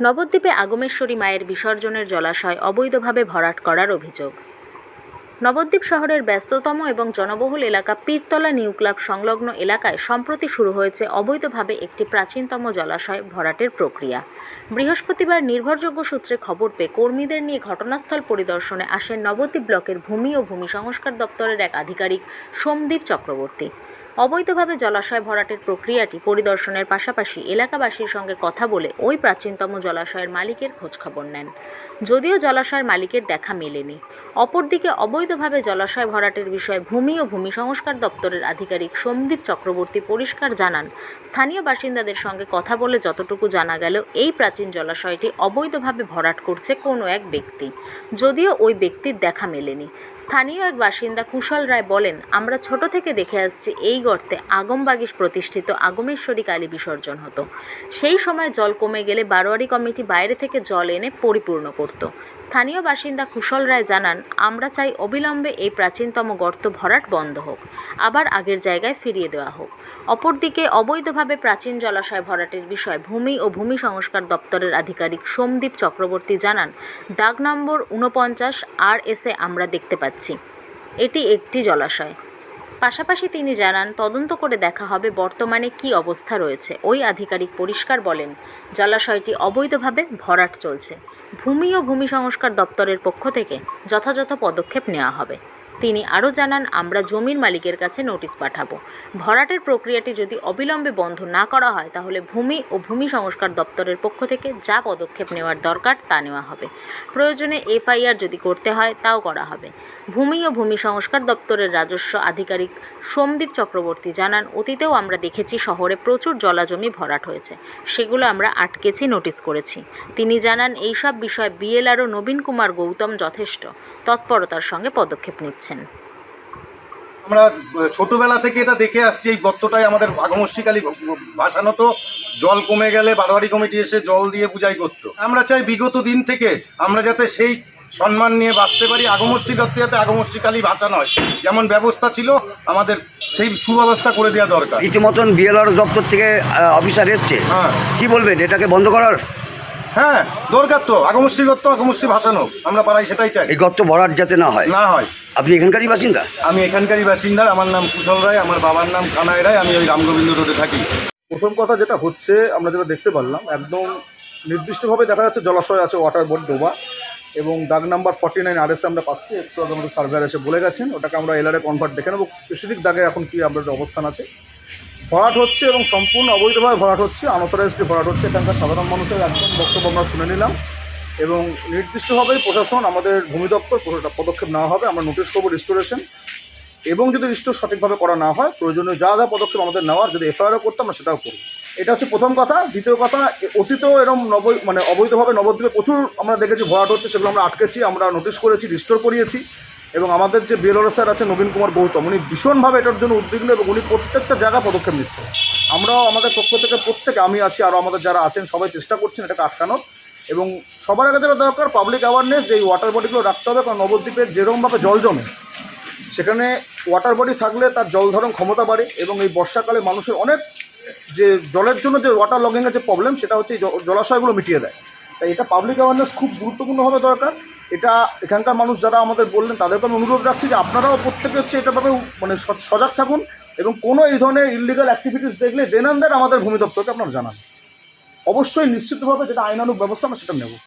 নবদ্বীপে আগমেশ্বরী মায়ের বিসর্জনের জলাশয় অবৈধভাবে ভরাট করার অভিযোগ। নবদ্বীপ শহরের ব্যস্ততম এবং জনবহুল এলাকা পীরতলা নিউ ক্লাব সংলগ্ন এলাকায় সম্প্রতি শুরু হয়েছে অবৈধভাবে একটি প্রাচীনতম জলাশয় ভরাটের প্রক্রিয়া। বৃহস্পতিবার নির্ভরযোগ্য সূত্রে খবর পেয়ে কর্মীদের নিয়ে ঘটনাস্থল পরিদর্শনে আসেন নবদ্বীপ ব্লকের ভূমি ও ভূমি সংস্কার দপ্তরের এক আধিকারিক সোমদীপ চক্রবর্তী। অবৈধভাবে জলাশয় ভরাটের প্রক্রিয়াটি পরিদর্শনের পাশাপাশি এলাকাবাসীর সঙ্গে কথা বলে ওই প্রাচীনতম জলাশয়ের মালিকের খোঁজখবর নেন। যদিও জলাশয়ের মালিকের দেখা মেলেনি, অপরদিকে অবৈধভাবে জলাশয় ভরাটের বিষয়ে ভূমি ও ভূমি সংস্কার দপ্তরের আধিকারিক সোমদীপ চক্রবর্তী পরিষ্কার জানান, স্থানীয় বাসিন্দাদের সঙ্গে কথা বলে যতটুকু জানা গেল, এই প্রাচীন জলাশয়টি অবৈধভাবে ভরাট করছে কোনো এক ব্যক্তি। যদিও ওই ব্যক্তির দেখা মেলেনি। স্থানীয় এক বাসিন্দা কুশল রায় বলেন, আমরা ছোট থেকে দেখে আসছি এই গর্তে আগমবাগিস প্রতিষ্ঠিত আগমেশ্বরী কালী বিসর্জন হতো। সেই সময় জল কমে গেলে বারোয়ারি কমিটি বাইরে থেকে জল এনে পরিপূর্ণ করত। স্থানীয় বাসিন্দা কুশল রায় জানান, আমরা চাই অবিলম্বে এই প্রাচীনতম গর্ত ভরাট বন্ধ হোক, আবার আগের জায়গায় ফিরিয়ে দেওয়া হোক। অপরদিকে অবৈধভাবে প্রাচীন জলাশয় ভরাটের বিষয়ে ভূমি ও ভূমি সংস্কার দপ্তরের আধিকারিক সোমদীপ চক্রবর্তী জানান, দাগ নম্বর ঊনপঞ্চাশ, আর এসে আমরা দেখতে পাচ্ছি। এটি একটি জলাশয়। পাশাপাশি তিনি জানান, তদন্ত করে দেখা হবে বর্তমানে কী অবস্থা রয়েছে। ওই আধিকারিক পরিষ্কার বলেন, জলাশয়টি অবৈধভাবে ভরাট চলছে। ভূমি ও ভূমি সংস্কার দপ্তরের পক্ষ থেকে যথাযথ পদক্ষেপ নেওয়া হবে। তিনি আরও জানান, আমরা জমির মালিকের কাছে নোটিশ পাঠাবো। ভরাটের প্রক্রিয়াটি যদি অবিলম্বে বন্ধ না করা হয়, তাহলে ভূমি ও ভূমি সংস্কার দপ্তরের পক্ষ থেকে যা পদক্ষেপ নেওয়ার দরকার তা নেওয়া হবে। প্রয়োজনে এফআইআর যদি করতে হয়, তাও করা হবে। ভূমি ও ভূমি সংস্কার দপ্তরের রাজস্ব আধিকারিক সোমদীপ চক্রবর্তী জানান, অতীতেও আমরা দেখেছি শহরে প্রচুর জলাজমি ভরাট হয়েছে। সেগুলো আমরা আটকেছি, নোটিশ করেছি। তিনি জানান, এইসব বিষয়ে বিএলআরও নবীন কুমার গৌতম যথেষ্ট। তৎপরতার সঙ্গে পদক্ষেপ নিচ্ছেন। আমরা ছোটবেলা থেকে এটা দেখে আসছি, এই গর্তটাই আমাদের আগমশ্রীকালী ভাসানো তো জল কমে গেলে বারোয়ারি কমিটি এসে জল দিয়ে পূজাই করতো। আমরা চাই বিগত দিন থেকে আমরা যাতে সেই সম্মান নিয়ে বাঁচতে পারি আগমশ্রী দত্ত যাতে আগমশ্রীকালী ভাষা নয়। যেমন ব্যবস্থা ছিল আমাদের সেই সুব্যবস্থা করে দেওয়া দরকার। ইতিমতন বিএলআর দপ্তর থেকে অফিসার এসছে। হ্যাঁ। কি বলবেন এটাকে বন্ধ করার? হ্যাঁ দরকার তো আগমশ্রী দত্ত আগমশ্রী ভাসানো। আমরা পাড়ায় সেটাই চাই। এই গর্ত ভরাট যাতে না হয়। না হয়। আপনি এখানকারই বাসিন্দা? আমি এখানকারই বাসিন্দা আমার নাম কুশল রায় আমার বাবার নাম কানাই রায় আমি ওই রামগোবিন্দ রোডে থাকি। প্রথম কথা যেটা হচ্ছে আমরা যেটা দেখতে পারলাম একদম নির্দিষ্টভাবে দেখা যাচ্ছে জলাশয় আছে ওয়াটার বোর্ড ডোবা। এবং দাগ নাম্বার ফর্টি নাইন আর আমরা পাচ্ছি। একটু আগে আমাদের সার্ভেয়ার এসে বলে গেছেন, ওটাকে আমরা এলারে কনভার্ট দেখে নেব। স্পেসিফিক দাগে এখন কি আমাদের অবস্থান আছে। ভরাট হচ্ছে এবং সম্পূর্ণ অবৈধভাবে ভরাট হচ্ছে আনঅথরাইজড ভরাট হচ্ছে। এখানকার সাধারণ মানুষের একদম বক্তব্য আমরা শুনে নিলাম। এবং নির্দিষ্টভাবে প্রশাসন আমাদের ভূমি দপ্তর পদক্ষেপ নেওয়া হবে। আমরা নোটিশ করব রিস্টোরেশন এবং যদি রিস্টোর সঠিকভাবে করা না হয়, প্রয়োজনীয় যা যা পদক্ষেপ আমাদের নেওয়ার, যদি এফআইআরও করতে আমরা সেটাও করব। এটা হচ্ছে প্রথম কথা। দ্বিতীয় কথা অতীতেও এরকম নব মানে অবৈধভাবে নবদ্বীপে প্রচুর আমরা দেখেছি ভরাট হচ্ছে, সেগুলো আমরা আটকেছি, আমরা নোটিশ করেছি রিস্টোর করিয়েছি। এবং আমাদের যে বিএলআর স্যার আছে নবীন কুমার গৌতম, উনি ভীষণভাবে এটার জন্য উদ্বিগ্ন এবং উনি প্রত্যেকটা জায়গা পদক্ষেপ নিচ্ছেন আমরাও আমাদের পক্ষ থেকে প্রত্যেকে, আমি আছি, আরও আমাদের যারা আছেন, সবাই চেষ্টা করছেন এটাকে আটকানোর। এবং সবার আগে যেটা দরকার পাবলিক অ্যাওয়ারনেস যে এই ওয়াটার বডিগুলো রাখতে হবে, কারণ নবদ্বীপের যেরকমভাবে জল জমে, সেখানে ওয়াটার বডি থাকলে তার জল ধারণ ক্ষমতা বাড়ে এবং এই বর্ষাকালে মানুষের অনেক যে জলের জন্য যে ওয়াটার লগিংয়ের যে প্রবলেম সেটা হচ্ছে জলাশয়গুলো মিটিয়ে দেয়। তাই এটা পাবলিক অ্যাওয়ারনেস খুব গুরুত্বপূর্ণভাবে দরকার। এটা এখানকার মানুষ যারা আমাদের বললেন তাদেরকে আমি অনুরোধ রাখছি যে আপনারাও প্রত্যেকে হচ্ছে এটাভাবে মানে সজাগ থাকুন এবং কোনো এই ধরনের ইলিগাল অ্যাক্টিভিটিস দেখলে দেনান্দার আমাদের ভূমি দপ্তরকে আপনারা জানান। অবশ্যই নিশ্চিতভাবে যেটা আইনানুক ব্যবস্থা, আমরা সেটা নেব।